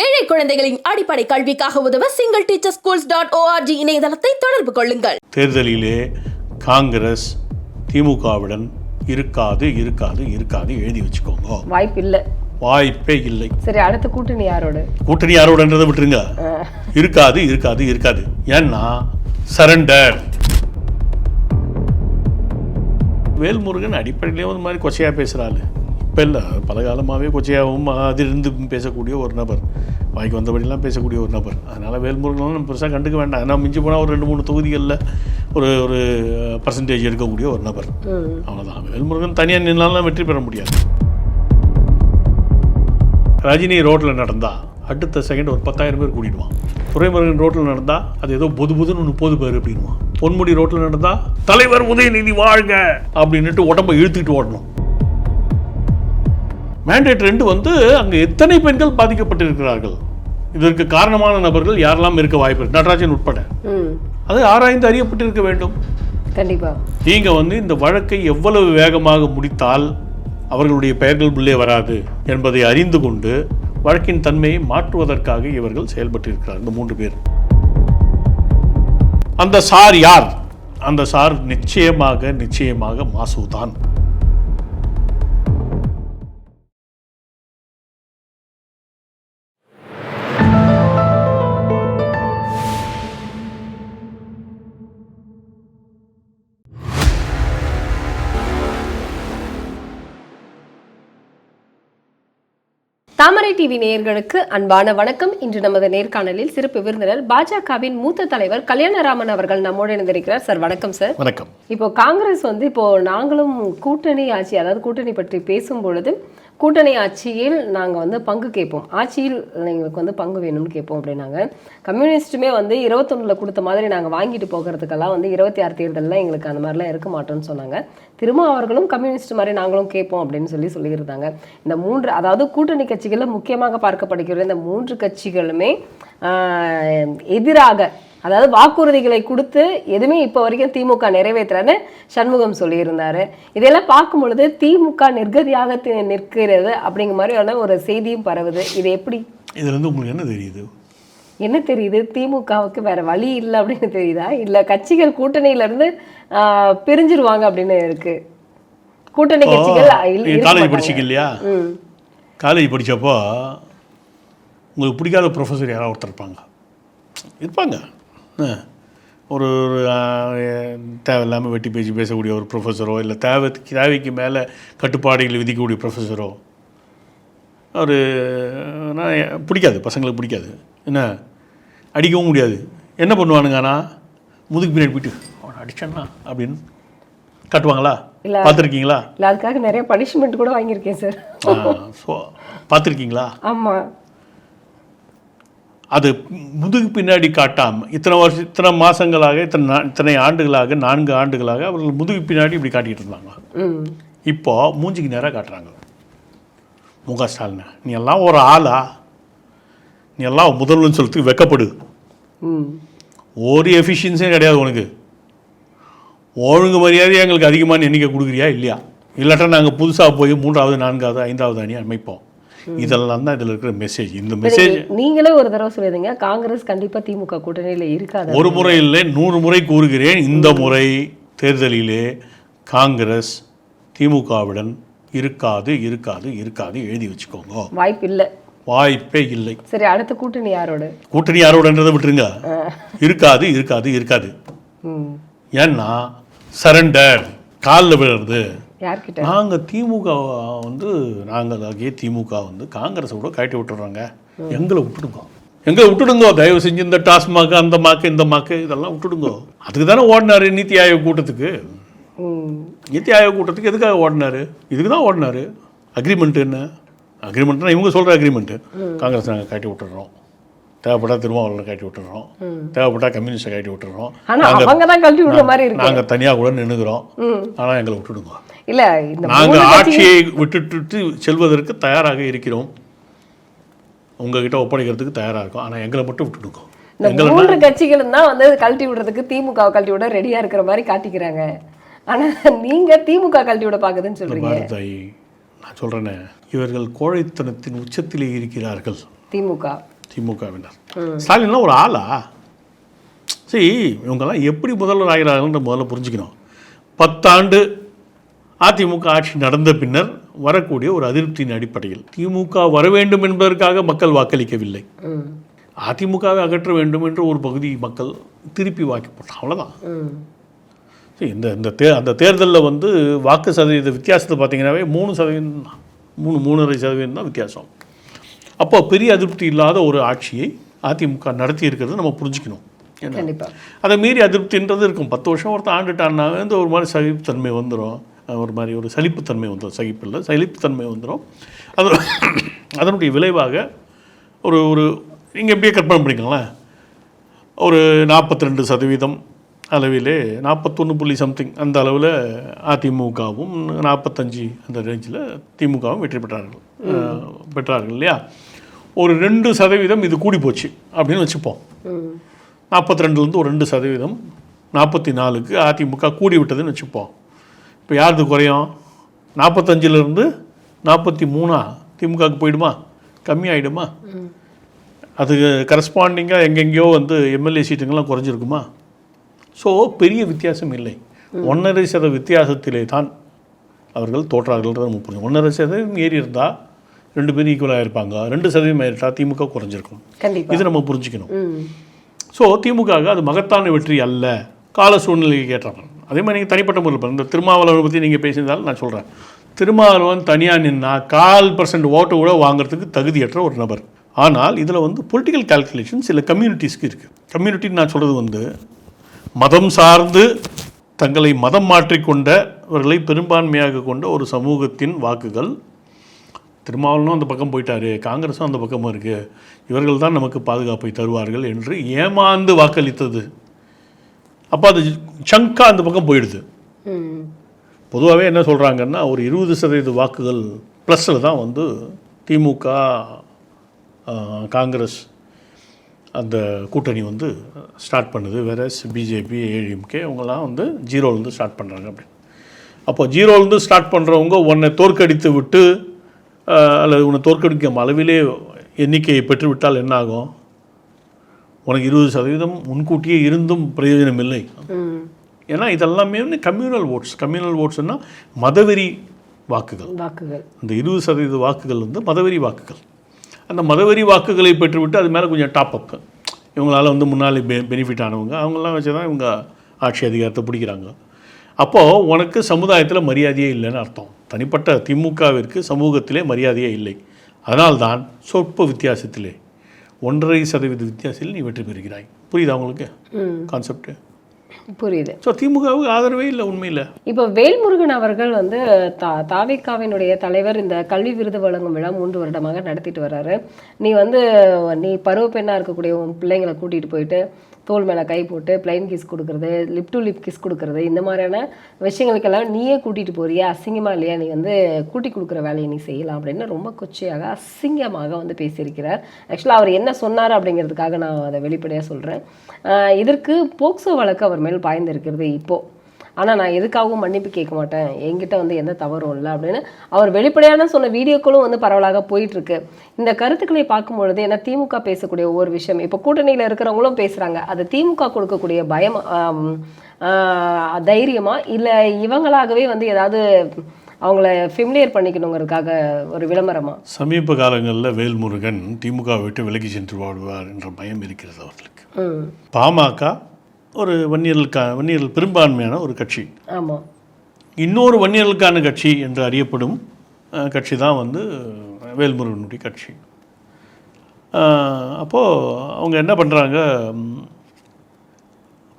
ஏழை குழந்தைகளின் அடிப்படை கல்விக்காக உதவ single teacher schools dot O R G இணையதளத்தை தொடர்பு கொள்ளுங்கள். தேர்தலிலே காங்கிரஸ் திமுகவுடன் இருக்காது இருக்காது இருக்காது எழுதி வச்சுக்கோங்க. வாய்ப்பு இல்ல வாய்ப்பே இல்லை. சரி அடுத்த கூட்டணி யாரோட? கூட்டணி யாரோடன்றதை விட்டுருங்க. இருக்காது இருக்காது இருக்காது. ஏன்னா சரண்டர் வேல்முருகன் அடிப்படையிலே ஒரு மாதிரி கொச்சையாக பேசுகிறாள் இப்போ இல்லை பல காலமாகவே கொச்சையாகவும் அதிலிருந்து பேசக்கூடிய ஒரு நபர். வாய்க்கு வந்தபடியெல்லாம் பேசக்கூடிய ஒரு நபர். அதனால் வேல்முருகன் நம்ம பெருசாக கண்டுக்க வேண்டாம். ஏன்னா மிஞ்சி போனால் ஒரு ரெண்டு மூணு தொகுதிகளில் ஒரு ஒரு பர்சன்டேஜ் எடுக்கக்கூடிய ஒரு நபர். அவ்வளோதான் வேல்முருகன் தனியாக நின்னாலும் வெற்றி பெற முடியாது. ரஜினி ரோட்டில் நடந்தா அடுத்த செகண்ட் ஒரு பத்தாயிரம் பேர் கூட்டிடுவான் துரைமுருகன் ரோட்டில் நடந்தா அது ஏதோ பொது பொதுன்னு முப்பது பேர் அப்படின்வான் பொன்முடி ரோட்டில் நடந்தா தலைவர் உதயநிதி வாழ்க! அப்படின்னுட்டு உடம்பை இழுத்துக்கிட்டு ஓடணும். மேண்டேட் ரெண்டு வந்து அங்கே எத்தனை பெண்கள் பாதிக்கப்பட்டிருக்கிறார்கள்? இதற்கு காரணமான நபர்கள் யாரெல்லாம் இருக்க வாய்ப்பு நடராஜன் உட்பட. அது ஆராய்ந்து அறியப்பட்டிருக்க வேண்டும். கண்டிப்பா. நீங்க வந்து இந்த வழக்கை எவ்வளவு வேகமாக முடித்தால் அவர்களுடைய பெயர்கள் உள்ளே வராது என்பதை அறிந்து கொண்டு வழக்கின் தன்மையை மாற்றுவதற்காக இவர்கள் செயல்பட்டிருக்கிறார் இந்த மூன்று பேர். அந்த சார் யார்? அந்த சார் நிச்சயமாக நிச்சயமாக மாசுதான். தாமரை டிவி நேயர்களுக்கு அன்பான வணக்கம். இன்று நமது நேர்காணலில் சிறப்பு விருந்தினர் பாஜகவின் மூத்த தலைவர் கல்யாணராமன் அவர்கள் நம்மோடு இணைந்திருக்கிறார். சார் வணக்கம் சார். வணக்கம். இப்போ காங்கிரஸ் வந்து இப்போ நாங்களும் கூட்டணி ஆட்சி அதாவது கூட்டணி பற்றி பேசும் பொழுது கூட்டணி ஆட்சியில் நாங்கள் வந்து பங்கு கேட்போம். ஆட்சியில் எங்களுக்கு வந்து பங்கு வேணும்னு கேட்போம் அப்படின்னாங்க. கம்யூனிஸ்ட்டுமே வந்து இருபத்தொன்னில் கொடுத்த மாதிரி நாங்கள் வாங்கிட்டு போகிறதுக்கெல்லாம் வந்து இருபத்தி ஆறு தேர்தலில் எங்களுக்கு அந்த மாதிரிலாம் இருக்க மாட்டோம்னு சொன்னாங்க. திரும்ப அவர்களும் கம்யூனிஸ்ட் மாதிரி நாங்களும் கேட்போம் அப்படின்னு சொல்லி சொல்லியிருந்தாங்க. இந்த மூன்று அதாவது கூட்டணி கட்சிகளில் முக்கியமாக பார்க்கப்படுகிற இந்த மூன்று கட்சிகளுமே எதிராக அதாவது வாக்குறுதிகளை கொடுத்து எதுவுமே இப்போ வரைக்கும் திமுக நிறைவேற்றலன்னு சண்முகம் சொல்லியிருந்தாரு. இதெல்லாம் பார்க்கும் பொழுது திமுக நிர்கதியாக நிற்கிறது அப்படிங்கிற மாதிரியான ஒரு செய்தியும் பரவுது. இது எப்படி? இதுல இருந்து உங்களுக்கு என்ன தெரியுது? என்ன தெரியுது? திமுகவுக்கு வேற வழி இல்லை அப்படின்னு தெரியுதா? இல்ல கட்சிகள் கூட்டணியில இருந்து ஆஹ், பிரிஞ்சிருவாங்க அப்படின்னு இருக்கு. கூட்டணி கட்சிகள் காலேஜ். படிச்சிங்க இல்லையா? காலேஜ் படிச்சப்போ உங்களுக்கு பிடிக்காத ப்ரொஃபஸர் யாராவது ஒருத்தர் இருப்பாங்க. இருப்பாங்க. ஒரு ஒரு தேவையில்லாமல் வெட்டி பேச்சு பேசக்கூடிய ஒரு ப்ரொஃபஸரோ இல்லை தேவை தேவைக்கு மேலே கட்டுப்பாடுகளை விதிக்கக்கூடிய ப்ரொஃபஸரோ ஒரு நான் பிடிக்காது பசங்களுக்கு பிடிக்காது. என்ன? அடிக்கவும் முடியாது. என்ன பண்ணுவானுங்க ஆனால் முதுகு பின்னாடி போயிட்டு அவனை அடிச்சானா அப்படின்னு காட்டுவாங்களா? இல்ல. பார்த்துருக்கீங்களா? இல்ல அதுக்காக நிறைய பனிஷ்மெண்ட் கூட வாங்கியிருக்கேன் சார் ஸோ பார்த்துருக்கீங்களா? ஆமா. அது முதுகு பின்னாடி காட்டாம இத்தனை வருஷம் இத்தனை மாதங்களாக இத்தனை இத்தனை ஆண்டுகளாக நான்கு ஆண்டுகளாக அவர்கள் முதுகு பின்னாடி இப்படி காட்டிகிட்டு இருந்தாங்க. இப்போ மூஞ்சிக்கு நேராக காட்டுறாங்க. முக ஸ்டாலின் நீ எல்லாம் ஒரு ஆளா? நீ எல்லாம் முதல்வன் சொல்றதுக்கு வெக்கப்படு. ஒரு எஃபிஷியன்ஸியும் கிடையாது உனக்கு. ஒழுங்கு மரியாதை எங்களுக்கு அதிகமான எண்ணிக்கை கொடுக்குறியா? இல்லையா? இல்லாட்டா நாங்கள் புதுசாக போய் மூன்றாவது நான்காவது ஐந்தாவது அணி அமைப்போம். இதெல்லாம் தான் இதில் இருக்கிற மெசேஜ் இந்த மெசேஜ் நீங்களே ஒரு தடவை சொல்லிடுங்க. காங்கிரஸ் கண்டிப்பா திமுக கூட்டணியில இருக்காது. ஒரு முறை இல்லை நூறு முறை கூறுகிறேன். இந்த முறை தேர்தலிலே காங்கிரஸ் திமுகவுடன் இருக்காது இருக்காது இருக்காது எழுதி வச்சுக்கோங்க. வாய்ப்பு இல்ல. வாய்ப்பே இல்லை. சரி அடுத்த கூட்டணி யாரோட? கூட்டணி யாரோடன்றதை விட்டுருங்க. இருக்காது இருக்காது இருக்காது. ஏன்னா சரண்டர் காலில் விழுறது. யார்கிட்ட? நாங்கள் திமுக வந்து நாங்கள் ஆகிய திமுக வந்து காங்கிரஸோட கழட்டி விட்டுறோங்க. எங்களை விட்டுடுங்க. எங்களை விட்டுடுங்கோ. தயவு செஞ்சு இந்த டாஸ்மாக் அந்த மாக்கு இந்த மாக்கு இதெல்லாம் விட்டுடுங்கோ. அதுக்கு தானே ஓடினாரு நீத்தி ஆயோக் கூட்டத்துக்கு. நீத்தி ஆயோக் கூட்டத்துக்கு எதுக்காக ஓடினாரு? இதுக்கு தான் ஓடினாரு. அக்ரிமெண்ட் என்ன? அக்ரிமெண்ட்னா இவங்க சொல்கிற அக்ரிமெண்ட்டு காங்கிரஸ் நாங்கள் கட்டி விட்டுறோம். தேவைப்பட்டா திருமாவளவனை கட்டி விட்டுறோம். தேவைப்பட்டா கம்யூனிஸ்டை கட்டி விட்டுறோம். அவங்க தான் கழட்டி விடுற மாதிரி இருக்கு. நாங்கள் தனியாக கூட நின்றுக்கிறோம் ஆனால் எங்களை விட்டுடுங்க. இல்ல நாங்கள் ஆட்சியை விட்டுட்டு செல்வதற்கு தயாராக இருக்கிறோம். உங்ககிட்ட ஒப்படைக்கிறதுக்கு தயாராக இருக்கோம். ஆனால் எங்களை மட்டும் விட்டுடுங்க. இந்த மூன்று கட்சிகளும் தான் வந்து கழட்டி விடுறதுக்கு திமுக கழட்டி விட ரெடியா இருக்கிற மாதிரி காட்டிக்கிறாங்க. ஆனா நீங்க திமுக கழட்டி விட பாக்குதுன்னு சொல்றீங்க. பாரதாயி நான் சொல்கிறேனே இவர்கள் கோழைத்தனத்தின் உச்சத்திலே இருக்கிறார்கள். திமுக. திமுகவினர். ஸ்டாலின்லாம் ஒரு ஆளா? சரி இவங்கெல்லாம் எப்படி முதல்வர் ஆகிறாங்கன்ற முதல்ல புரிஞ்சுக்கணும். பத்தாண்டு அதிமுக ஆட்சி நடந்த பின்னர் வரக்கூடிய ஒரு அதிருப்தியின் அடிப்படையில் திமுக வர வேண்டும் என்பதற்காக மக்கள் வாக்களிக்கவில்லை. அதிமுகவை அகற்ற வேண்டும் என்று ஒரு பகுதி மக்கள் திருப்பி வாக்கி போட்டாங்க அவ்வளோதான் இந்த இந்த தே அந்த தேர்தலில் வந்து வாக்கு சதவீத வித்தியாசத்தை பார்த்தீங்கன்னாவே மூணு சதவீதம் தான் மூணு மூணரை சதவீதம் தான் வித்தியாசம். அப்போ பெரிய அதிருப்தி இல்லாத ஒரு ஆட்சியை அதிமுக நடத்தி இருக்கிறது நம்ம புரிஞ்சுக்கணும். அதை மீறி அதிருப்தின்றது இருக்கும். பத்து வருஷம் ஒருத்தன் ஆண்டுட்டான்னா வந்து ஒரு மாதிரி சகிப்புத்தன்மை வந்துடும் ஒரு மாதிரி ஒரு சலிப்புத்தன்மை வந்துடும் சகிப்பில்லை சலிப்புத்தன்மை வந்துடும் அது அதனுடைய விளைவாக ஒரு ஒரு நீங்கள் எப்படியே கற்பனை பண்ணிக்கோங்களேன் ஒரு நாற்பத்தி ரெண்டு சதவீதம் அளவிலே நாற்பத்தொன்று புள்ளி சம்திங் அந்த அளவில் அதிமுகவும் நாற்பத்தஞ்சு அந்த ரேஞ்சில் திமுகவும் வெற்றி பெற்றார்கள். பெற்றார்கள் இல்லையா? ஒரு ரெண்டு சதவீதம் இது கூடி போச்சு அப்படின்னு வச்சுப்போம். நாற்பத்தி ரெண்டுலேருந்து ஒரு ரெண்டு சதவீதம் நாற்பத்தி நாலுக்கு அதிமுக கூடி விட்டதுன்னு வச்சுப்போம். இப்போ யாருக்கு குறையும்? நாற்பத்தஞ்சிலேருந்து நாற்பத்தி மூணா திமுகவுக்கு போயிடுமா? கம்மியாயிடுமா? அது கரஸ்பாண்டிங்காக எங்கெங்கேயோ வந்து எம்எல்ஏ சீட்டுங்கெல்லாம் குறைஞ்சிருக்குமா? ஸோ பெரிய வித்தியாசம் இல்லை. ஒன்றரை சத வித்தியாசத்திலே தான் அவர்கள் தோற்றார்கள்ன்றத நம்ம புரிஞ்சு ஒன்றரை சதவீதம் ஏறி இருந்தால் ரெண்டு பேரும் ஈக்குவலாக இருப்பாங்க ரெண்டு சதவீதம் ஏறிட்டா திமுக குறைஞ்சிருக்கும். இது நம்ம புரிஞ்சுக்கணும். ஸோ திமுகவுக்கு அது மகத்தான வெற்றி அல்ல. கால சூழ்நிலைக்கு ஏற்றாங்க அதே மாதிரி நீங்கள் தனிப்பட்ட முறையில். இந்த திருமாவளவனை பற்றி நீங்கள் பேசியிருந்தாலும் நான் சொல்கிறேன் திருமாவளவன் தனியாக நின்னா கால் பர்சன்ட் ஓட்டு கூட வாங்குறதுக்கு தகுதியற்ற ஒரு நபர். ஆனால் இதில் வந்து பொலிட்டிக்கல் கால்குலேஷன் சில கம்யூனிட்டிஸ்க்கு இருக்குது கம்யூனிட்டின்னு நான் சொல்கிறது வந்து மதம் சார்ந்து தங்களை மதம் மாற்றிக்கொண்டவர்களை பெரும்பான்மையாக கொண்ட ஒரு சமூகத்தின் வாக்குகள். திருமாவளவனும் அந்த பக்கம் போயிட்டாரு காங்கிரஸும் அந்த பக்கமும் இருக்குது இவர்கள் தான் நமக்கு பாதுகாப்பை தருவார்கள் என்று ஏமாந்து வாக்களித்தது. அப்போ அது சங்கா அந்த பக்கம் போயிடுது. பொதுவாகவே என்ன சொல்கிறாங்கன்னா ஒரு இருபது சதவீத வாக்குகள் ப்ளஸில் தான் வந்து திமுக காங்கிரஸ் அந்த கூட்டணி வந்து ஸ்டார்ட் பண்ணுது. வேற பிஜேபி ஏடிஎம்கே இவங்கெல்லாம் வந்து ஜீரோலேருந்து ஸ்டார்ட் பண்ணுறாங்க அப்படின்னு அப்போ ஜீரோலேருந்து ஸ்டார்ட் பண்ணுறவங்க உன்னை தோற்கடித்து விட்டு அல்லது உன்னை தோற்கடிக்கும் அளவிலே எண்ணிக்கையை பெற்றுவிட்டால் என்ன ஆகும் உனக்கு இருபது சதவீதம் முன்கூட்டியே இருந்தும் பிரயோஜனம் இல்லை. ஏன்னா இதெல்லாமே வந்து கம்யூனல் ஓட்ஸ் கம்யூனல் ஓட்ஸ்னால் மதவெறி வாக்குகள். வாக்குகள். அந்த இருபது சதவீத வாக்குகள் வந்து மதவெறி வாக்குகள். அந்த மதவெறி வாக்குகளை பெற்றுவிட்டு அது மேலே கொஞ்சம் டாப் அப் இவங்களால வந்து முன்னாலே பெ பெனிஃபிட் ஆனவங்க அவங்கெல்லாம் வச்சு தான் இவங்க ஆட்சி அதிகாரத்தை பிடிக்கிறாங்க. அப்போது உனக்கு சமுதாயத்தில் மரியாதையே இல்லைன்னு அர்த்தம். தனிப்பட்ட திமுகவிற்கு சமூகத்திலே மரியாதையே இல்லை. அதனால்தான் சொற்ப வித்தியாசத்திலே ஒன்றரை சதவீத வித்தியாசத்தில் நீ வெற்றி பெறுகிறாய். புரியுதா உங்களுக்கு? ம். கான்செப்ட் புரியுது. ஸோ திமுகவுக்கு ஆதரவே இல்லை உண்மையில். இப்போ வேல்முருகன் அவர்கள் வந்து தா தாவிக்காவினுடைய தலைவர் இந்த கல்வி விருது வழங்கும் விழா மூன்று வருடமாக நடத்திட்டு வர்றாரு. நீ வந்து நீ பருவ பெண்ணா இருக்கக்கூடிய உன் பிள்ளைங்களை கூட்டிட்டு போயிட்டு தோல் மேலே கை போட்டு பிளைன் கிஸ் கொடுக்குறது லிப் டு லிப் கிஸ் கொடுக்கறது இந்த மாதிரியான விஷயங்களுக்கெல்லாம் நீயே கூட்டிகிட்டு போறியா? அசிங்கமாக இல்லையா? நீ வந்து கூட்டி கொடுக்குற வேலையை நீ செய்யலாம் அப்படின்னு ரொம்ப கொச்சையாக அசிங்கமாக வந்து பேசியிருக்கிறார். ஆக்சுவலாக அவர் என்ன சொன்னார் அப்படிங்கிறதுக்காக நான் அதை வெளிப்படையாக சொல்கிறேன் இதற்கு போக்சோ வழக்கு அவர் மேல் பாய்ந்திருக்கிறது இப்போது ஆனால் நான் எதுக்காகவும் மன்னிப்பு கேட்க மாட்டேன். என்கிட்ட வந்து எந்த தவறும் இல்லை அப்படின்னு அவர் வெளிப்படையான சொன்ன வீடியோக்களும் வந்து பரவலாக போயிட்டு இருக்கு இந்த கருத்துக்களை பார்க்கும் பொழுது ஏன்னா திமுக பேசக்கூடிய ஒவ்வொரு விஷயம் இப்போ கூட்டணியில் இருக்கிறவங்களும் பேசுறாங்க. அது திமுக கொடுக்கக்கூடிய பயம் தைரியமா இல்லை இவங்களாகவே வந்து ஏதாவது அவங்கள ஃபெமிலியர் பண்ணிக்கணுங்கிறதுக்காக ஒரு விளம்பரமா? சமீப காலங்களில் வேல்முருகன் திமுக விட்டு விலகி சென்று வாழ்வார் என்ற பயம் இருக்கிறது அவர்களுக்கு. பாமக ஒரு வன்னியர்களுக்கா வன்னியர்கள் பெரும்பான்மையான ஒரு கட்சி. ஆமாம் இன்னொரு வன்னியர்களுக்கான கட்சி என்று அறியப்படும் கட்சி தான் வந்து வேல்முருகனுடைய கட்சி. அப்போது அவங்க என்ன பண்ணுறாங்க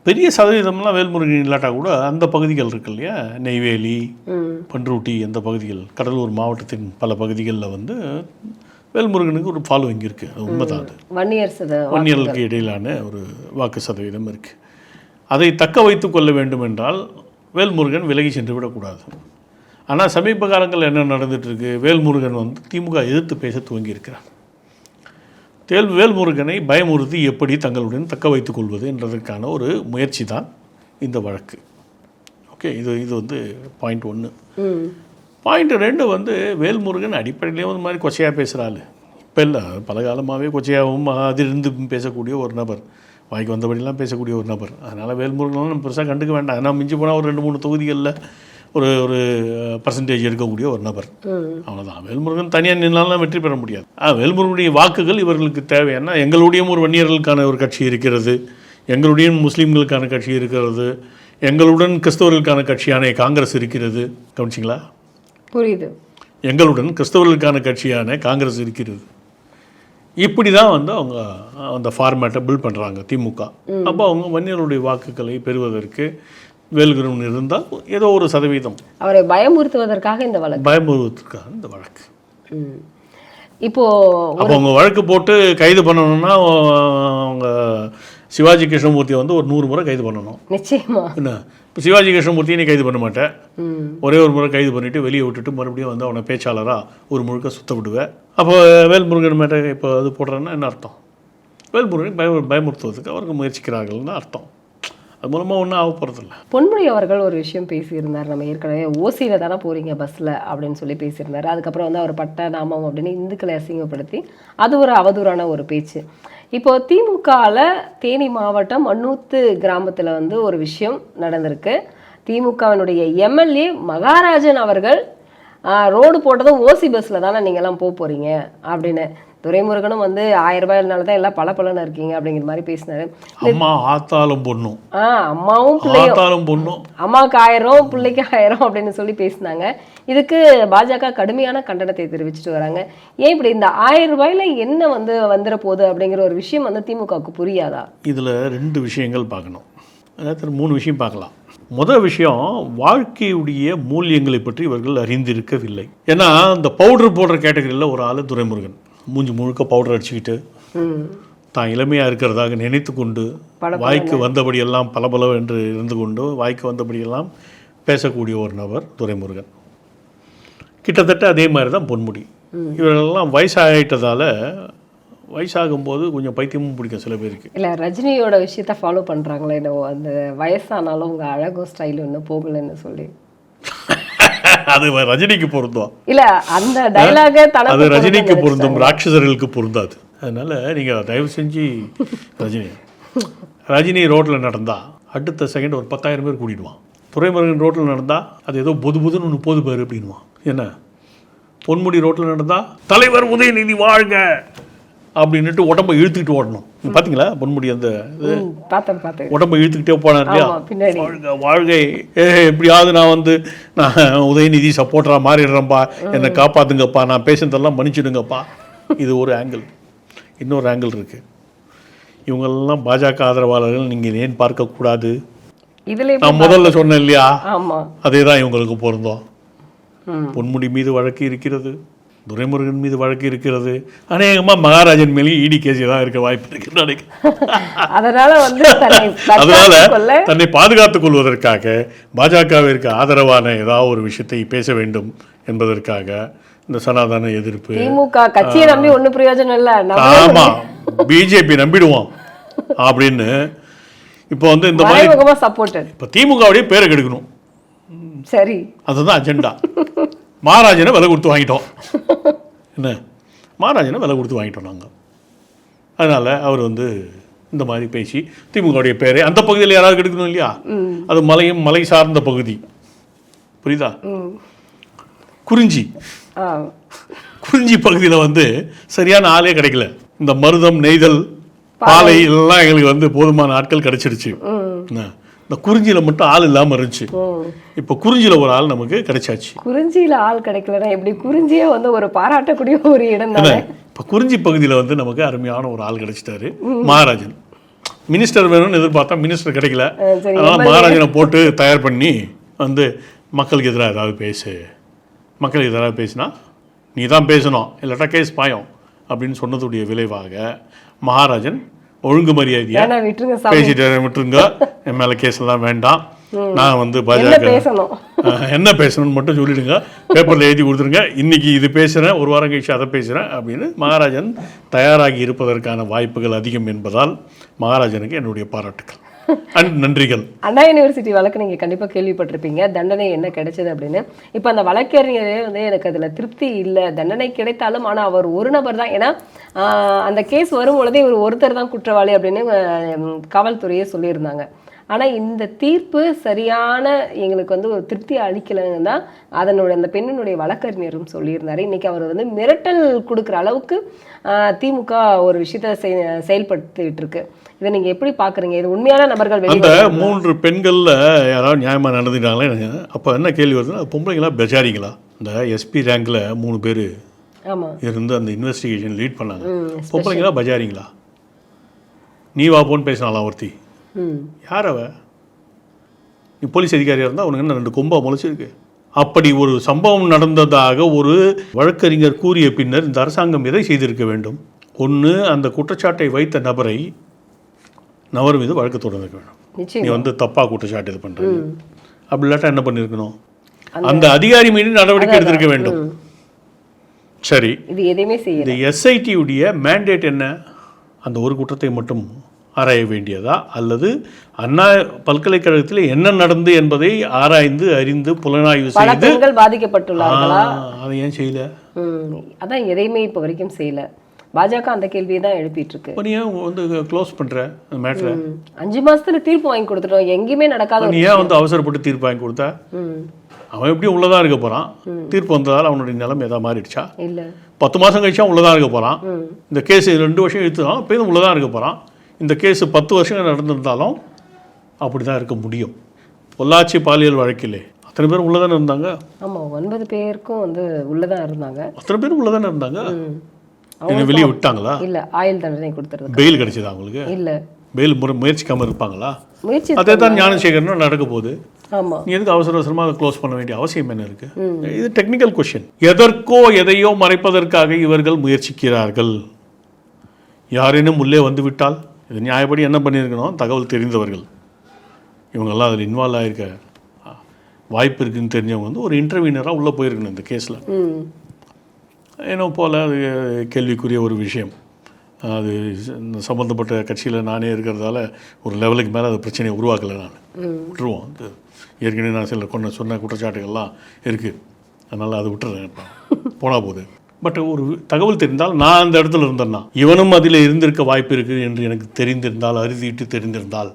பெரிய சதவீதம்லாம் வேல்முருகன் இல்லாட்டா கூட அந்த பகுதிகள் இருக்கு இல்லையா? நெய்வேலி பன்ருட்டி அந்த பகுதிகள் கடலூர் மாவட்டத்தின் பல பகுதிகளில் வந்து வேல்முருகனுக்கு ஒரு ஃபாலோவிங் இருக்குது அது உண்மைதான் அது. வன்னியர்களுக்கு இடையிலான ஒரு வாக்கு சதவீதம் இருக்குது அதை தக்க வைத்து கொள்ள வேண்டும் என்றால் வேல்முருகன் விலகி சென்று விடக்கூடாது. ஆனால் சமீப காலங்களில் என்ன நடந்துட்டு இருக்கு வேல்முருகன் வந்து திமுக எதிர்த்து பேச துவங்கியிருக்கிறார். தேல் வேல்முருகனை பயமுறுத்தி எப்படி தங்களுடன் தக்க வைத்துக் கொள்வது என்றதற்கான ஒரு முயற்சி தான் இந்த வழக்கு. ஓகே இது இது வந்து பாயிண்ட் ஒன்று பாயிண்ட் ரெண்டு வந்து வேல்முருகன் அடிப்படையிலே வந்து மாதிரி கொச்சையாக பேசுகிறாள் இப்போ இல்லை பல காலமாகவே கொச்சையாகவும் அதிலிருந்து பேசக்கூடிய ஒரு நபர். வாய்க்கு வந்தபடிலாம் பேசக்கூடிய ஒரு நபர். அதனால் வேல்முருகனும் நம்ம பெருசாக கண்டுக்க வேண்டாம். ஏன்னா மிஞ்சி போனால் ஒரு ரெண்டு மூணு தொகுதிகளில் ஒரு ஒரு பர்சன்டேஜ் எடுக்கக்கூடிய ஒரு நபர். அவ்வளோதான் வேல்முருகன் தனியாக நின்னாலும் வெற்றி பெற முடியாது. ஆ வேல்முருகனுடைய வாக்குகள் இவர்களுக்கு தேவையான எங்களுடையும் ஒரு வன்னியர்களுக்கான ஒரு கட்சி இருக்கிறது. எங்களுடையும் முஸ்லீம்களுக்கான கட்சி இருக்கிறது. எங்களுடன் கிறிஸ்தவர்களுக்கான கட்சியான காங்கிரஸ் இருக்கிறது. கவனிச்சிங்களா? புரியுது. எங்களுடன் கிறிஸ்தவர்களுக்கான கட்சியான காங்கிரஸ் இருக்கிறது. இப்படி தான் வந்து அவங்க அந்த ஃபார்மேட்டை பில்ட் பண்ணுறாங்க திமுக. அப்போ அவங்க வன்னியர்களுடைய வாக்குகளை பெறுவதற்கு வேல்குருவன் இருந்தால் ஏதோ ஒரு சதவீதம். அவரை பயமுறுத்துவதற்காக இந்த வழக்கு. பயமுறுவதற்காக இந்த வழக்கு. இப்போ அவங்க வழக்கு போட்டு கைது பண்ணணும்னா அவங்க சிவாஜி கிருஷ்ணமூர்த்தியை வந்து ஒரு நூறு முறை கைது பண்ணணும். நிச்சயமா. என்ன? இப்போ சிவாஜி கிருஷ்ணமூர்த்தியை நீ கைது பண்ண மாட்டேன். ஒரே ஒரு முறை கைது பண்ணிவிட்டு வெளியே விட்டுட்டு மறுபடியும் வந்து அவனை பேச்சாளராக ஒரு முழுக்க சுத்த விடுவேன் அப்போ வேல்முருகன் மேட்டை இப்போ அது போடுறேன்னா என்ன அர்த்தம்? வேல்முருகன் பய பயமுறுத்துவதற்கு அவருக்கு முயற்சிக்கிறார்கள்னு அர்த்தம். அது மூலமாக ஒன்றும் ஆக போகிறதில்ல பொன்முடி அவர்கள் ஒரு விஷயம் பேசியிருந்தார். நம்ம ஏற்கனவே ஓசியில் தானே போகிறீங்க பஸ்ஸில் அப்படின்னு சொல்லி பேசியிருந்தார். அதுக்கப்புறம் வந்து அவர் பட்ட நாமம் அப்படின்னு இந்துக்களை அசிங்கப்படுத்தி அது ஒரு அவதூறான ஒரு பேச்சு. இப்போ திமுகவில் தேனி மாவட்டம் மண்ணூத்து கிராமத்தில் வந்து ஒரு விஷயம் நடந்திருக்கு. திமுகவினுடைய எம்எல்ஏ மகாராஜன் அவர்கள் ரோடு போட்டதும் ஓசி பஸ்ஸில் தானே நீங்கள்லாம் போக போகிறீங்க அப்படின்னு. துரைமுருகனும் வந்து ஆயிரம் ரூபாயினால தான் எல்லாம் பல இருக்கீங்க அப்படிங்கிற மாதிரி பேசினாரு. அம்மா ஆத்தாலும் பொண்ணும். ஆ அம்மாவும் பிள்ளையும். பொண்ணும். அம்மாவுக்கு ஆயிரம் பிள்ளைக்கு ஆயிரம் அப்படின்னு சொல்லி பேசினாங்க. இதுக்கு பாஜக கடுமையான கண்டனத்தை தெரிவிச்சிட்டு வராங்க. ஏன் இப்படி இந்த ஆயிரம் ரூபாயில என்ன வந்து வந்துட போகுது அப்படிங்கிற ஒரு விஷயம் வந்து திமுகவுக்கு புரியாதா? இதில் ரெண்டு விஷயங்கள் பார்க்கணும். அதாவது மூணு விஷயம் பார்க்கலாம். முதல் விஷயம் வாழ்க்கையுடைய மூலியங்களை பற்றி இவர்கள் அறிந்திருக்கவில்லை. ஏன்னா இந்த பவுடர் போடுற கேட்டகரியில் ஒரு ஆள் துரைமுருகன். மூஞ்சி முழுக்க பவுடர் அடிச்சுக்கிட்டு தான் இளமையாக இருக்கிறதாக நினைத்து கொண்டு. வாய்க்கு வந்தபடியெல்லாம் பலபல என்று இருந்து கொண்டு வாய்க்கு வந்தபடியெல்லாம் பேசக்கூடிய ஒரு நபர் துரைமுருகன். கிட்டத்தட்ட அதே மாதிரி தான் பொன்முடி இவர்களெல்லாம் வயசாகிட்டதால வயசாகும்போது கொஞ்சம் பைத்தியமும் பிடிக்கும் சில பேருக்கு. இல்ல ரஜினியோட விஷயத்த ஃபாலோ பண்றாங்களே என்னவோ அந்த வயசானாலும் உங்க அழகும் ஸ்டைல் இன்னும் போகலன்னு சொல்லி. அது ரஜினிக்கு பொருந்தும். இல்ல அந்த டைலாக அது ரஜினிக்கு பொருந்தும் ராட்சசர்களுக்கு பொருந்தாது. அதனால நீங்கள் தயவு செஞ்சு ரஜினி ரஜினி ரோட்டில் நடந்தா அடுத்த செகண்ட் ஒரு பத்தாயிரம் பேர் கூட்டிடுவான். துறைமுருகன் ரோட்டில் நடந்தா அது ஏதோ பொது பொதுன்னு முப்பது பேர் அப்படின்வான் என்ன? பொன்முடி ரோட்டில் நடந்தா தலைவர் உதயநிதி வாழ்க! அப்படின்னுட்டு உடம்பை இழுத்துக்கிட்டு ஓடணும். நீங்க பாத்தீங்களா? பொன்முடி அந்த பார்த்தேன் பார்த்தேன். உடம்பை இழுத்துக்கிட்டே போனார் இல்லையா? வாழ்க வாழ்கை. ஏ எப்படியாவது நான் வந்து நான் உதயநிதி சப்போர்ட்டரா மாறிடுறேன்ப்பா என்னை காப்பாத்துங்கப்பா. நான் பேசுனதெல்லாம் மன்னிச்சிடுங்கப்பா. இது ஒரு ஆங்கிள் இன்னொரு ஆங்கிள் இருக்கு. இவங்கெல்லாம் பாஜக ஆதரவாளர்கள் நீங்கள் ஏன் பார்க்கக்கூடாது? நான் முதல்ல சொன்னேன் இல்லையா? அதே தான் இவங்களுக்கு பொருந்தோம். பொன்முடி மீது வழக்கு இருக்கிறது. துரைமுருகன் மீது வழக்கு இருக்கிறது. அநேகமாக மகாராஜன் மேலேயும் இடி கேஸ் தான் இருக்க வாய்ப்பு இருக்கு நினைக்கிறேன். அதனால வந்து தன்னை அதனால தன்னை பாதுகாத்துக் கொள்வதற்காக பாஜகவிற்கு ஆதரவான ஏதாவது ஒரு விஷயத்தை பேச வேண்டும் என்பதற்காக இந்த சனாதன எதிர்ப்பு. திமுக கட்சியை நம்பி ஒண்ணும் பிரயோஜனம் இல்ல. ஆமா. பிஜேபி நம்பிடுவோம் அப்படின்னு இப்போ வந்து இந்த மாதிரி இப்போ திமுகவுடைய பேரை கெடுக்கணும். சரி. அதுதான் அஜெண்டா மகாராஜனை விலை கொடுத்து வாங்கிட்டோம். என்ன? மகாராஜனை விலை கொடுத்து வாங்கிட்டோம் நாங்கள் அதனால் அவர் வந்து இந்த மாதிரி பேசி திமுகவுடைய பேரை அந்த பகுதியில் யாராவது கெடுக்கணும் இல்லையா? அது மலையும் மலை சார்ந்த பகுதி. புரியுதா. குறிஞ்சி. குறிஞ்சி பகுதியில் வந்து சரியான ஆளே கிடைக்கல. இந்த மருதம் நெய்தல் பாலை. எல்லாம் எங்களுக்கு வந்து போதுமான ஆட்கள் கிடைச்சிருச்சு. என்ன? இந்த குறிஞ்சியில் மட்டும் ஆள் இல்லாமல் இருந்துச்சு. இப்போ குறிஞ்சியில் ஒரு ஆள் நமக்கு கிடைச்சாச்சு. குறிஞ்சியில ஆள் கிடைக்கலன்னா எப்படி? குறிஞ்சியே வந்து ஒரு பாராட்டக்கூடிய ஒரு இடம் தானே? இப்போ குறிஞ்சி பகுதியில் வந்து நமக்கு அருமையான ஒரு ஆள் கிடைச்சிட்டாரு மகாராஜன். மினிஸ்டர் வேணும்னு எதிர்பார்த்தா மினிஸ்டர் கிடைக்கல. அதனால மகாராஜனை போட்டு தயார் பண்ணி வந்து மக்களுக்கு எதிராக ஏதாவது பேசு. மக்களுக்கு எதிராக பேசினா நீ தான் பேசணும். இல்லாட்டா கேஸ் பாயம். அப்படின்னு சொன்னதுடைய விளைவாக மகாராஜன் ஒழுங்கு மரியாதையா பேசிட்டு விட்டுருங்க. என் மேலே கேஸ் எல்லாம் வேண்டாம். நான் வந்து பாஜக என்ன பேசணும்னு மட்டும் சொல்லிடுங்க. பேப்பரில் எழுதி கொடுத்துருங்க. இன்னைக்கு இது பேசுகிறேன் ஒரு வாரம் கழிச்சு அதை பேசுகிறேன் அப்படின்னு மகாராஜன் தயாராகி இருப்பதற்கான வாய்ப்புகள் அதிகம் என்பதால் மகாராஜனுக்கு என்னுடைய பாராட்டுக்கள். அண்ட் நன்றிகள். அண்ணா யூனிவர்சிட்டி வழக்கு நீங்கள் கண்டிப்பாக கேள்விப்பட்டிருப்பீங்க. தண்டனை என்ன கிடைச்சது அப்படின்னு. இப்போ அந்த வழக்கறிஞரே வந்து எனக்கு அதில் திருப்தி இல்லை. தண்டனை கிடைத்தாலும் ஆனால் அவர் ஒரு நபர் தான். ஏன்னா அந்த கேஸ் வரும் பொழுதே இவர் ஒருத்தர் தான் குற்றவாளி அப்படின்னு காவல்துறையே சொல்லியிருந்தாங்க. ஆனால் இந்த தீர்ப்பு சரியான எங்களுக்கு வந்து ஒரு திருப்தி அளிக்கலைன்னு தான் அதனுடைய அந்த பெண்ணினுடைய வழக்கறிஞரும் சொல்லியிருந்தாரு. இன்னைக்கு அவர் வந்து மிரட்டல் கொடுக்குற அளவுக்கு திமுக ஒரு விஷயத்தை செய்- செயல்படுத்திட்டு இருக்கு. இதை நீங்க எப்படி பாக்குறீங்க? இது உண்மையான நபர்கள் அந்த மூன்று பெண்களில் யாராவது நியாயமாக நடந்துட்டாங்களே? அப்போ என்ன கேள்வி வருதுன்னா பொம்பளைங்களா பெஜாரிங்களா? இந்த எஸ்பி ரேங்கில் மூணு பேர் இருந்து அந்த இன்வெஸ்டிகேஷன் லீட் பண்ணாங்க. பொம்பளைங்களா பஜாரிங்களா? நீ வா போன்னு பேசினாலாம் ஒருத்தி? யார் அவ? நீ போலீஸ் அதிகாரியாக இருந்தால் உனக்கு என்ன ரெண்டு கொம்பா முளைச்சிருக்கு? அப்படி ஒரு சம்பவம் நடந்ததாக ஒரு வழக்கறிஞர் கூறிய பின்னர் இந்த அரசாங்கம் எதை செய்திருக்க வேண்டும்? ஒன்று அந்த குற்றச்சாட்டை வைத்த நபரை நபர் மீது வழக்கு தொடர்ந்திருக்க வேண்டும் நிச்சயம். நீ வந்து தப்பாக குற்றச்சாட்டு இது பண்ணுற அப்படி இல்லாட்டா என்ன பண்ணியிருக்கணும் அந்த அதிகாரி மீது நடவடிக்கை எடுத்திருக்க வேண்டும். சரி. இது எதையுமே செய்யல. இந்த எஸ்ஐடியுடைய மேண்டேட் என்ன? அந்த ஒரு குற்றத்தை மட்டும் ஆராய வேண்டியதா? அல்லது அண்ணா பல்கலைக்கழகத்தில் என்ன நடந்து என்பதை ஆராய்ந்து அறிந்து புலனாய்வு பல செய்து பாதிக்கப்பட்டுள்ளார்களா? அதை ஏன் செய்யல? அதான் எதையுமே இப்போ வரைக்கும் செய்யல. பாஜக அந்த கேள்வியை தான் எழுப்பிட்டு இருக்கு இப்போ நீ ஏன் வந்து க்ளோஸ் பண்ணுற அந்த மேட்ரை ம். அஞ்சு மாசத்துல தீர்ப்பு வாங்கி கொடுத்துட்டோம். எங்கேயுமே நடக்காத நீ ஏன் வந்து அவசரப்பட்டு தீர்ப்பு வாங்கி கொடுத்த? அவன் எப்படியும் உள்ளதா இருக்க போகிறான் தீர்ப்பு வந்ததால் அவனுடைய நிலைமை ஏதாவது மாறிடுச்சா? இல்ல. பத்து மாதம் கழிச்சா உள்ளதா இருக்க போகிறான் இந்த கேஸ் ரெண்டு வருஷம் எடுத்துதான் இப்போ உள்ளதா இருக்க போகிறான் இந்த கேஸ் பத்து வருஷம் நடந்திருந்தாலும் அப்படி தான் இருக்க முடியும். பொள்ளாச்சி பாலியல் வழக்கிலே அத்தனை பேர் உள்ளதானே இருந்தாங்க? ஆமா ஒன்பது பேருக்கும் வந்து உள்ளதான் இருந்தாங்க. அத்தனை பேர் உள்ளதானே இருந்தாங்க? என்னை வெளியே விட்டாங்களா? இல்ல ஆயுள் தண்டனை கொடுத்துறது பெயில் கிடைச்சதா அவங்களுக்கு? இல்ல. பெயில் முறை முயற்சிக்காமல் இருப்பாங்களா? முயற்சி அதே தான் ஞானசேகரனும் நடக்க போகுது. ஆமா. நீ எதுக்கு அவசர அவசரமாக க்ளோஸ் பண்ண வேண்டிய அவசியம் என்ன இருக்கு? இது டெக்னிக்கல் கொஷின் எதற்கோ எதையோ மறைப்பதற்காக இவர்கள் முயற்சிக்கிறார்கள். யாரேனும் உள்ளே வந்து விட்டால் இது நியாயப்படி என்ன பண்ணியிருக்கணும்? தகவல் தெரிந்தவர்கள். இவங்கெல்லாம் அதில் இன்வால்வ் ஆகிருக்க வாய்ப்பு இருக்குன்னு தெரிஞ்சவங்க வந்து ஒரு இன்டர்வியூனராக உள்ளே போயிருக்கணும் இந்த கேஸில் ஏன்னோ போல் அது கேள்விக்குரிய ஒரு விஷயம். அது சம்மந்தப்பட்ட கட்சியில் நானே இருக்கிறதால ஒரு லெவலுக்கு மேலே அது பிரச்சனையை உருவாக்கலை நான். விட்டுருவோம். அது ஏற்கனவே நான் சில கொண்ட சொன்ன குற்றச்சாட்டுகள்லாம் இருக்குது அதனால் அதை விட்டுறேன். போனால் போகுது பட் ஒரு தகவல் தெரிந்தால் நான் அந்த இடத்துல இருந்தேன்னா இவனும் அதில் இருந்திருக்க வாய்ப்பு இருக்குது என்று எனக்கு தெரிந்திருந்தால் அறுதிட்டு தெரிந்திருந்தால்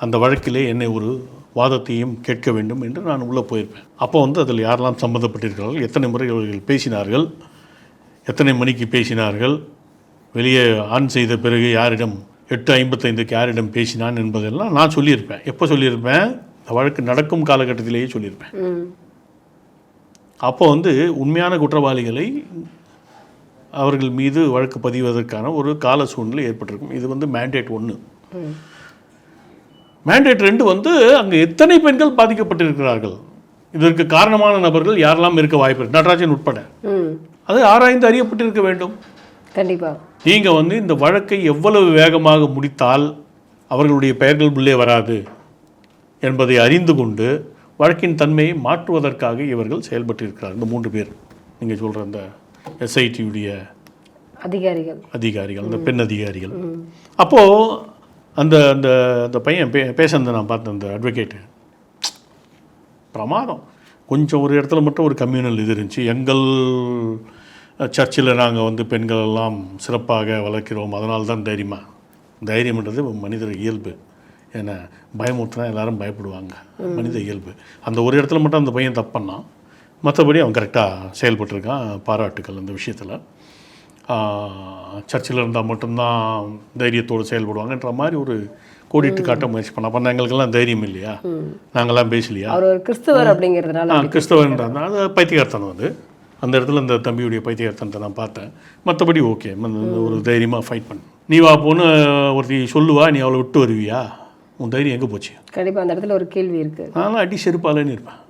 அந்த வழக்கிலே என்னை ஒரு வாதத்தையும் கேட்க வேண்டும் என்று நான் உள்ளே போயிருப்பேன். அப்போ வந்து அதில் யாரெல்லாம் சம்மந்தப்பட்டிருக்கிறார்கள் எத்தனை முறை அவர்கள் பேசினார்கள் எத்தனை மணிக்கு பேசினார்கள்? வெளியே ஆன் செய்த பிறகு யாரிடம் எட்டு ஐம்பத்தைந்துக்கு யாரிடம் பேசினான் என்பதெல்லாம் நான் சொல்லியிருப்பேன். எப்போ சொல்லியிருப்பேன்? வழக்கு நடக்கும் காலகட்டத்திலேயே சொல்லியிருப்பேன். அப்போ வந்து உண்மையான குற்றவாளிகளை அவர்கள் மீது வழக்கு பதிவதற்கான ஒரு கால சூழ்நிலை ஏற்பட்டிருக்கும். இது வந்து மேண்டேட் ஒன்று மேண்டேட் ரெண்டு வந்து அங்கே எத்தனை பெண்கள் பாதிக்கப்பட்டிருக்கிறார்கள்? இதற்கு காரணமான நபர்கள் யாரெல்லாம் இருக்க வாய்ப்பு நடராஜன் உட்பட. அது ஆராய்ந்து அறியப்பட்டிருக்க வேண்டும். கண்டிப்பா. நீங்கள் வந்து இந்த வழக்கை எவ்வளவு வேகமாக முடித்தால் அவர்களுடைய பெயர்கள் உள்ளே வராது என்பதை அறிந்து கொண்டு வழக்கின் தன்மையை மாற்றுவதற்காக இவர்கள் செயல்பட்டிருக்கிறார். இந்த மூன்று பேர். நீங்கள் சொல்கிற அந்த எஸ்ஐடியுடைய அதிகாரிகள். அதிகாரிகள் அந்த பெண் அதிகாரிகள். அப்போது அந்த அந்த அந்த பையன் பே பேசுனதை நான் பார்த்தேன் அந்த அட்வொகேட்டு பிரமாதம். கொஞ்சம் ஒரு இடத்துல மட்டும் ஒரு கம்யூனல் இது இருந்துச்சு. எங்கள் சர்ச்சில் நாங்கள் வந்து பெண்கள் எல்லாம் சிறப்பாக வளர்க்கிறோம். அதனால தான் தைரியமாக தைரியம்ன்றது மனிதர் இயல்பு ஏன்னா பயமுறுத்தினா எல்லாரும் பயப்படுவாங்க. மனித இயல்பு. அந்த ஒரு இடத்துல மட்டும் அந்த பையன் தப்பு பண்ணான். மற்றபடி அவன் கரெக்டாக செயல்பட்டிருக்கான் பாராட்டுக்கள் அந்த விஷயத்தில். சர்ச்சில் இருந்தால் மட்டும்தான் தைரியத்தோடு செயல்படுவாங்கன்ற மாதிரி ஒரு கோடிட்டு காட்ட முயற்சி பண்ண அப்போ எங்களுக்கெல்லாம் தைரியம் இல்லையா? நாங்கள்லாம் பேசலையா? கிறிஸ்துவர் அப்படிங்கிறதுனால ஆ கிறிஸ்தவன்றாங்க அது பைத்தியகார்த்தனம் அது. அந்த இடத்துல அந்த தம்பியுடைய பைத்தியகார்த்தனத்தை நான் பார்த்தேன். மற்றபடி ஓகே ஒரு தைரியமாக ஃபைட் பண்ணு. நீ வா போன்னு ஒருத்தி சொல்லுவா நீ அவளை விட்டு வருவியா? உன் தைரியம் எங்கே போச்சு? கண்டிப்பா அந்த இடத்துல ஒரு கேள்வி இருக்கு. நான்லாம் அடி செருப்பாலேன்னு இருப்பேன்.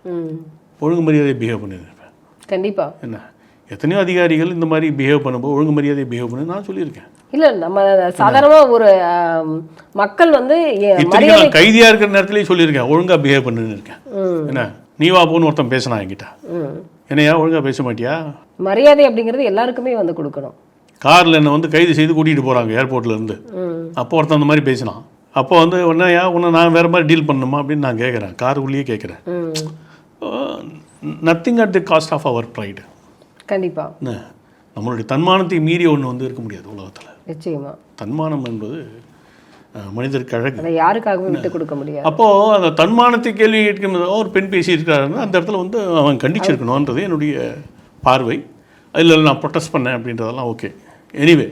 ஒழுங்கு மரியாதை பிஹேவ் பண்ணியிருப்பேன் கண்டிப்பா. என்ன? எத்தனையோ அதிகாரிகள் இந்த மாதிரி பிஹேவ் பண்ணும்போது ஒழுங்கு மரியாதை பிஹேவ் பண்ணு நான் சொல்லியிருக்கேன். இல்ல நம்ம சாதாரணமா ஒரு மக்கள் வந்து கைதியாக இருக்கிற நேரத்துலேயே சொல்லியிருக்கேன் ஒழுங்காக பிஹேவ் பண்ணுன்னு இருக்கேன். என்ன? நீ வா போன்னு ஒருத்தன் பேசினான் என்கிட்ட. என்னையா ஒழுங்காக பேச மாட்டியா? மரியாதை அப்படிங்கிறது எல்லாருக்குமே வந்து கொடுக்கணும். காரில் என்னை வந்து கைது செய்து கூட்டிகிட்டு போகிறாங்க ஏர்போர்ட்ல இருந்து. ம். அப்போ ஒருத்தன் அந்த மாதிரி பேசினான். அப்போ வந்து உன்னையா உன்னை நான் வேறு மாதிரி டீல் பண்ணணுமா அப்படின்னு நான் கேட்குறேன் காருக்குள்ளேயே கேட்குறேன் ம். Nothing at the cost of our pride கண்டிப்பா. என்ன? நம்மளுடைய தன்மானத்தை மீறி ஒன்று வந்து இருக்க முடியாது உலகத்தில். நிச்சயமா. தன்மானம் என்பது மனிதருக்கு அழகு யாருக்காகவும் விட்டு கொடுக்க முடியாது. அப்போது அந்த தன்மானத்தை கேள்வி கேட்கும் ஒரு பெண் பேசியிருக்காருன்னா அந்த இடத்துல வந்து அவன் கண்டிச்சிருக்கணுன்றது என்னுடைய பார்வை. இல்லை நான் ப்ரொட்டஸ்ட் பண்ணேன் அப்படின்றதெல்லாம் ஓகே எனிவே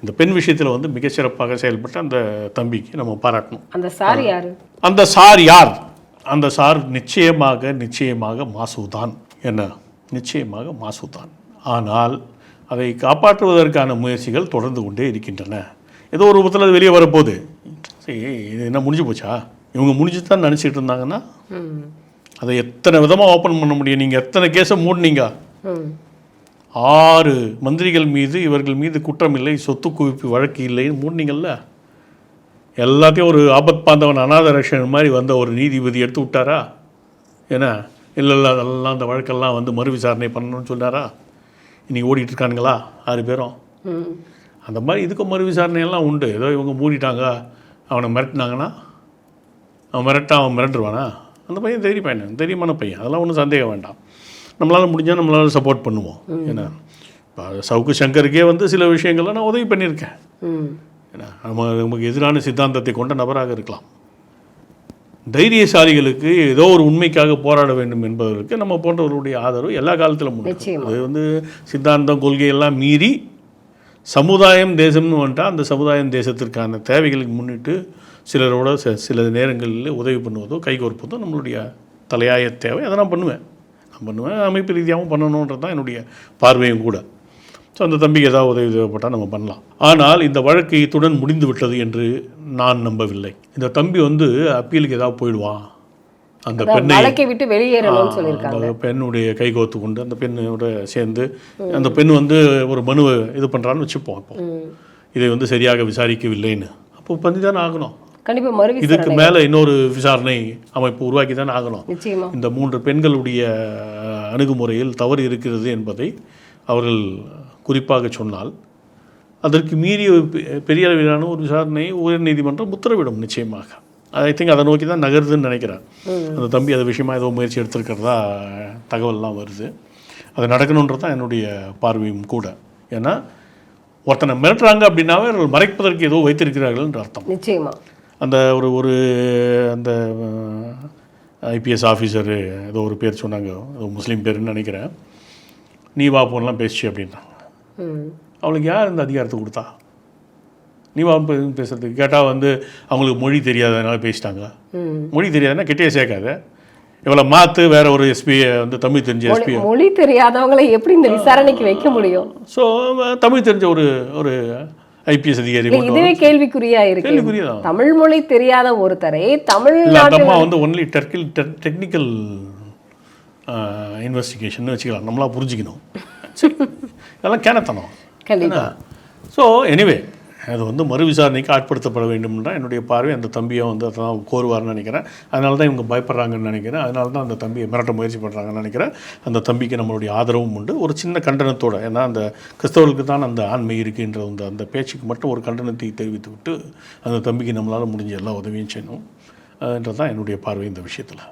இந்த பெண் விஷயத்தில் வந்து மிகச்சிறப்பாக செயல்பட்ட அந்த தம்பிக்கு நம்ம பாராட்டணும். அந்த சார் யாரு? அந்த சார் யார்? அந்த சார் நிச்சயமாக நிச்சயமாக மாசுதான். என்ன? நிச்சயமாக மாசுதான். ஆனால் அதை காப்பாற்றுவதற்கான முயற்சிகள் தொடர்ந்து கொண்டே இருக்கின்றன. ஏதோ ஒரு ரூபத்தில் அது வெளியே வரப்போகுது. சரி இது என்ன முடிஞ்சு போச்சா? இவங்க முடிஞ்சு தான் நினச்சிட்டு இருந்தாங்கன்னா அதை எத்தனை விதமாக ஓப்பன் பண்ண முடியும்? நீங்கள் எத்தனை கேஸை மூடினீங்க? ஆறு மந்திரிகள் மீது இவர்கள் மீது குற்றம் இல்லை சொத்து குவிப்பு வழக்கு இல்லைன்னு மூடினீங்கல்ல? எல்லாத்தையும் ஒரு ஆபத் பாந்தவன் அநாத ரஷன் மாதிரி வந்த ஒரு நீதிபதி எடுத்து விட்டாரா? ஏன்னா இல்லை இல்லை அதெல்லாம் அந்த வழக்கெல்லாம் வந்து மறு விசாரணை பண்ணணும்னு சொன்னாரா? இன்னைக்கு ஓடிட்டு இருக்கானுங்களா ஆறு பேரும்? அந்த மாதிரி இதுக்கு மறு விசாரணையெல்லாம் உண்டு. ஏதோ இவங்க மூடிட்டாங்க அவனை மிரட்டினாங்கன்னா அவன் மிரட்டா அவன் மிரட்டுருவானா அந்த பையன் தைரிய பையன் தைரியமான பையன். அதெல்லாம் ஒன்றும் சந்தேகம் வேண்டாம். நம்மளால் முடிஞ்சால் நம்மளால் சப்போர்ட் பண்ணுவோம். ஏன்னா இப்போ சவுக்கு சங்கருக்கே வந்து சில விஷயங்கள்லாம் நான் உதவி பண்ணியிருக்கேன். ஏன்னா நம்ம நமக்கு எதிரான சித்தாந்தத்தை கொண்ட நபராக இருக்கலாம். தைரியசாலிகளுக்கு ஏதோ ஒரு உண்மைக்காக போராட வேண்டும் என்பதற்கு நம்ம போன்றவர்களுடைய ஆதரவு எல்லா காலத்திலும். அது வந்து சித்தாந்தம் கொள்கையெல்லாம் மீறி சமுதாயம் தேசம்னு வந்துட்டால் அந்த சமுதாயம் தேசத்திற்கான தேவைகளுக்கு முன்னிட்டு சிலரோட ச- சில நேரங்களில் உதவி பண்ணுவதோ கைகோர்ப்பதோ நம்மளுடைய தலையாய தேவை. அதை நான் பண்ணுவேன். நான் பண்ணுவேன். அமைப்பு ரீதியாகவும் பண்ணணுன்றது தான் என்னுடைய பார்வையும் கூட. ஸோ அந்த தம்பிக்கு ஏதாவது உதவி தேவைப்பட்டால் நம்ம பண்ணலாம். ஆனால் இந்த வழக்கு இத்துடன் முடிந்து விட்டது என்று நான் நம்பவில்லை. இந்த தம்பி வந்து அப்பீலுக்கு ஏதாவது போயிடுவான். அந்த பெண்ணை வழக்கை விட்டு வெளியேறணும்னு சொல்லியிருக்காங்க. அந்த பெண்ணுடைய கைகோத்து கொண்டு அந்த பெண்ணோட சேர்ந்து அந்த பெண் வந்து ஒரு மனுவை இது பண்ணுறான்னு வச்சுப்போம் அப்போ ம். இதை வந்து சரியாக விசாரிக்கவில்லைன்னு. அப்போ பண்ணி தானே ஆகணும் மறு இதுக்கு மேலே இன்னொரு விசாரணை அமைப்பு உருவாக்கி தானே ஆகணும் இந்த மூன்று பெண்களுடைய அணுகுமுறையில் தவறு இருக்கிறது என்பதை அவர்கள் குறிப்பாக சொன்னால் அதற்கு மீறிய பெரிய அளவிலான ஒரு விசாரணையை உயர்நீதிமன்றம் உத்தரவிடும் நிச்சயமாக. ஐ திங்க் அதை நோக்கி தான் நகருதுன்னு நினைக்கிறேன். அந்த தம்பி அது விஷயமா ஏதோ முயற்சி எடுத்திருக்கிறதா தகவல்லாம் வருது. அது நடக்கணுன்றது தான் என்னுடைய பார்வையும் கூட. ஏன்னா ஒருத்தனை மிரட்டுறாங்க அப்படின்னாவே அவர்கள் மறைப்பதற்கு ஏதோ வைத்திருக்கிறார்கள் என்று அர்த்தம். நிச்சயமா. அந்த ஒரு ஒரு அந்த ஐபிஎஸ் ஆஃபீஸரு ஏதோ ஒரு பேர் சொன்னாங்க. ஏதோ முஸ்லீம் பேருன்னு நினைக்கிறேன். நீ வா போன்லாம் பேசிச்சு அப்படின்னாங்க ம். அவளுக்கு யார் இந்த அதிகாரத்தை கொடுத்தா? நீ வா பே- பேசுறதுக்கு. கேட்டால் வந்து அவங்களுக்கு மொழி தெரியாதனால பேசிட்டாங்க. மொழி தெரியாதுன்னா கிட்டே சேர்க்காத. இவளை மாற்று வேற ஒரு எஸ்பியை வந்து தமிழ் தெரிஞ்ச எஸ்பி மொழி- தெரியாதவங்களை எப்படி இந்த விசாரணைக்கு வைக்க முடியும்? ஸோ தமிழ் தெரிஞ்ச ஒரு ஒரு ஐபிஎஸ் அதிகாரி இதுவே கேள்விக்குறியா இருக்கு. தமிழ் மொழி தெரியாத ஒருத்தரை தமிழ்நாட்டு அம்மா வந்து ஒன்லி டெர்கில் டெக்னிக்கல் இன்வெஸ்டிகேஷன் வச்சுக்கலாம். நம்மளா புரிஞ்சுக்கணும். சரி, இதெல்லாம் கேனத்தனம். கண்டிப்பா. ஸோ எனிவே அது வந்து மறு விசாரணைக்கு ஆட்படுத்தப்பட வேண்டும்ன்ற என்னுடைய பார்வை அந்த தம்பியை வந்து அதான் கோருவார்னு நினைக்கிறேன். அதனால தான் இவங்க பயப்படுறாங்கன்னு நினைக்கிறேன். அதனால தான் அந்த தம்பியை மிரட்ட முயற்சி பண்ணுறாங்கன்னு நினைக்கிறேன். அந்த தம்பிக்கு நம்மளுடைய ஆதரவும் உண்டு. ஒரு சின்ன கண்டனத்தோடு ஏன்னா அந்த கிறிஸ்தவர்களுக்கு தான் அந்த ஆண்மை இருக்குன்ற அந்த அந்த பேச்சுக்கு மட்டும் ஒரு கண்டனத்தை தெரிவித்து விட்டு அந்த தம்பிக்கு நம்மளால் முடிஞ்ச எல்லா உதவியும் செய்யணும். அதுன்றது தான் என்னுடைய பார்வை இந்த விஷயத்தில்.